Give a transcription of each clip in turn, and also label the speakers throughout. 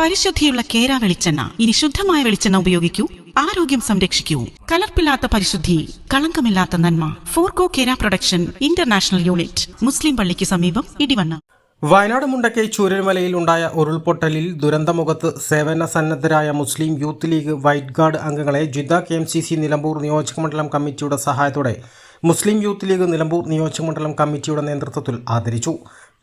Speaker 1: പരിശുദ്ധിയുള്ള കേര വെളിച്ചെണ്ണ ഇനി ശുദ്ധമായ വെളിച്ചെണ്ണ ഉപയോഗിക്കൂ. ആരോഗ്യം സംരക്ഷിക്കൂ. കലർപ്പില്ലാത്ത പരിശുദ്ധി കളങ്കമില്ലാത്ത നന്മ. ഫോർകോ Kera production international unit Muslim പള്ളിക്ക് സമീപം ഇടിവണ്ണ.
Speaker 2: വയനാട് മുണ്ടക്കൈ ചൂരൽമലയിൽ ഉണ്ടായ ഉരുൾപൊട്ടലിൽ ദുരന്തമുഖത്ത് സേവന സന്നദ്ധരായ Muslim youth league white guard അംഗങ്ങളെ Jeddah K M C C Nilambur നിയോജകമണ്ഡലം കമ്മിറ്റിയുടെ സഹായത്തോടെ മുസ്ലിം യൂത്ത് ലീഗ് നിലമ്പൂർ നിയോജകമണ്ഡലം കമ്മിറ്റിയുടെ നേതൃത്വത്തിൽ ആദരിച്ചു.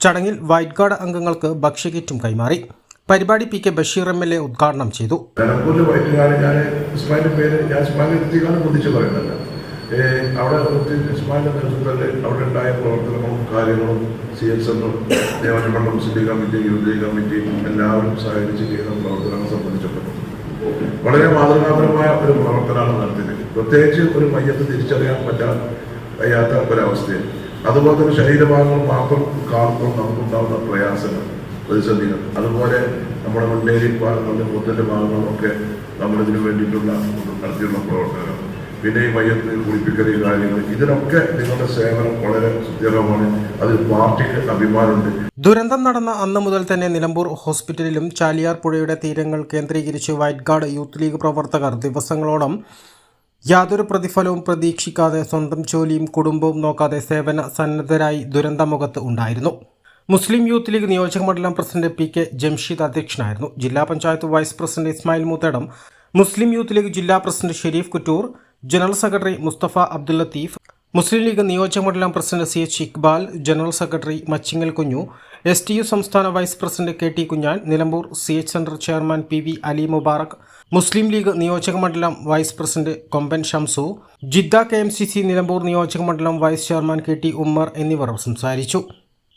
Speaker 2: ചടങ്ങിൽ വൈറ്റ് ഗാർഡ് അംഗങ്ങൾക്ക് ഭക്ഷ്യകിറ്റും കൈമാറി. പരിപാടി P K Basheer M L A ഉദ്ഘാടനം ചെയ്തു.
Speaker 3: അവിടെ നിർത്തി ഇസ്മായിലിന്റെ നേതൃത്വത്തിൽ അവിടെ ഉണ്ടായ പ്രവർത്തനങ്ങളും കാര്യങ്ങളും സി എസ് എമ്മും ദേവനമണ്ഡലം മുസ്ലിം കമ്മിറ്റി യൂത്ത് കമ്മിറ്റി എല്ലാവരും സഹകരിച്ച് ചെയ്യുന്ന പ്രവർത്തനങ്ങൾ സംബന്ധിച്ചപ്പെട്ടു വളരെ മാതൃകാപരമായ ഒരു പ്രവർത്തനമാണ് നടത്തിയത്. പ്രത്യേകിച്ച് ഒരു മയ്യത്ത് തിരിച്ചറിയാൻ പറ്റാൻ വയ്യാത്ത ഒരവസ്ഥയിൽ അതുപോലെ തന്നെ ശരീരഭാഗങ്ങൾ മാത്രം കാണുമ്പോൾ നമുക്കുണ്ടാകുന്ന പ്രയാസങ്ങൾ. പ്രതിസന്ധികൾ. അതുപോലെ നമ്മുടെ മുണ്ടേരി ഭാഗങ്ങളിലും മുത്തന്റെ ഭാഗങ്ങളൊക്കെ നമ്മളിതിനു വേണ്ടിയിട്ടുള്ള നടത്തിയുള്ള പ്രവർത്തനങ്ങൾ. പിന്നെ ഈ വയ്യത്തിൽ കുളിപ്പിക്കൽ കാര്യങ്ങൾ ഇതിനൊക്കെ നിങ്ങളുടെ സേവനം വളരെ സുദൃഢമാണ്. അത് പാർട്ടിക്ക് അഭിമാനമുണ്ട്.
Speaker 2: ദുരന്തം നടന്ന അന്ന് മുതൽ തന്നെ നിലമ്പൂർ ഹോസ്പിറ്റലിലും ചാലിയാർ പുഴയുടെ തീരങ്ങൾ കേന്ദ്രീകരിച്ച് വൈറ്റ് ഗാർഡ് യൂത്ത് ലീഗ് പ്രവർത്തകർ ദിവസങ്ങളോളം യാതൊരു പ്രതിഫലവും പ്രതീക്ഷിക്കാതെ സ്വന്തം ജോലിയും കുടുംബവും നോക്കാതെ സേവന സന്നദ്ധരായി ദുരന്തമുഖത്ത് ഉണ്ടായിരുന്നു. മുസ്ലിം യൂത്ത് ലീഗ് നിയോജക മണ്ഡലം പ്രസിഡന്റ് പി കെ ജംഷീദ് അധ്യക്ഷനായിരുന്നു. ജില്ലാ panchayat vice president Ismail Moothedam Muslim Youth League ജില്ലാ president Shareef Kuttoor general secretary Musthafa Abdul Latheef Muslim League നിയോജക മണ്ഡലം president C H Iqbal general secretary Machingal Kunju S T U സംസ്ഥാന vice president K T Kunjan Nilambur C H centre chairman P V Ali Mubarak Muslim League നിയോജക മണ്ഡലം vice president Komban Shamsu Jeddah K M C C Nilambur നിയോജക മണ്ഡലം vice chairman K T Ummer എന്നിവർ സംസാരിച്ചു.